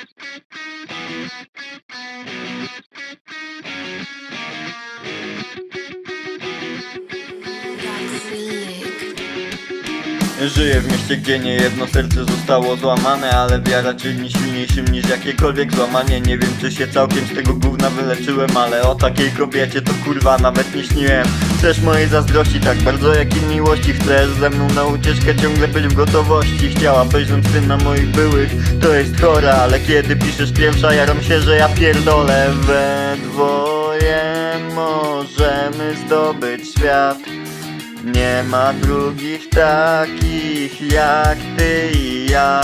Żyję w mieście, gdzie nie jedno serce zostało złamane Ale wiara czyni silniejszym niż jakiekolwiek złamanie. Nie wiem czy się całkiem z tego gówna wyleczyłem Ale o takiej kobiecie to kurwa nawet nie śniłem Chcesz mojej zazdrości tak bardzo jak i miłości. Chcesz ze mną na ucieczkę ciągle być w gotowości. Chciałabyś zemsty na moich byłych To jest chora, ale kiedy piszesz pierwsza Jaram się, że ja pierdolę. We dwoje możemy zdobyć świat. Nie ma drugich takich jak ty i ja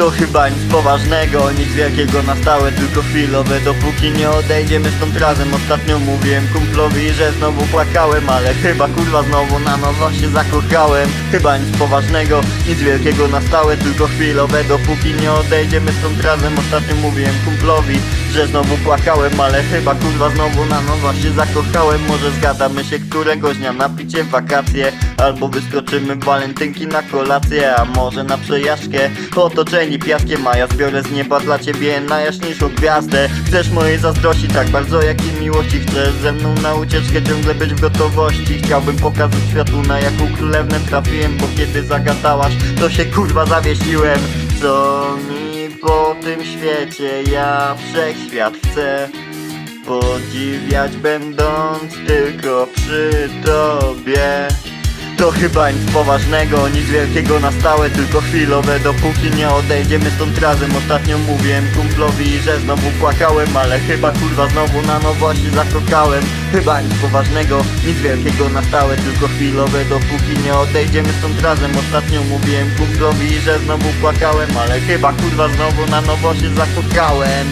To chyba nic poważnego, nic wielkiego na stałe, tylko chwilowe. Dopóki nie odejdziemy stąd razem Ostatnio mówiłem kumplowi, że znowu płakałem Ale chyba kurwa znowu na nowo się zakochałem. Chyba nic poważnego, nic wielkiego na stałe, tylko chwilowe. Dopóki nie odejdziemy stąd razem Ostatnio mówiłem kumplowi, że znowu płakałem Ale chyba kurwa znowu na nowo się zakochałem. Może zgadamy się któregoś dnia na picie wakacje Albo wyskoczymy walentynki na kolację A może na przejażdżkę Otoczeni piaskiem, a ja zbiorę z nieba dla ciebie najjaśniejszą gwiazdę. Chcesz mojej zazdrości tak bardzo jak i miłości. Chcesz ze mną na ucieczkę ciągle być w gotowości. Chciałbym pokazać światu na jaką królewnę trafiłem Bo kiedy zagadałaś to się kurwa zawiesiłem. Co mi po tym świecie ja wszechświat chcę Podziwiać będąc tylko przy tobie to chyba nic poważnego, nic wielkiego na stałe, tylko chwilowe. Dopóki nie odejdziemy stąd razem Ostatnio mówiłem kumplowi, że znowu płakałem Ale chyba kurwa znowu na nowo się zakochałem. Chyba nic poważnego, nic wielkiego na stałe, tylko chwilowe. Dopóki nie odejdziemy stąd razem Ostatnio mówiłem kumplowi, że znowu płakałem Ale chyba kurwa znowu na nowo się zakochałem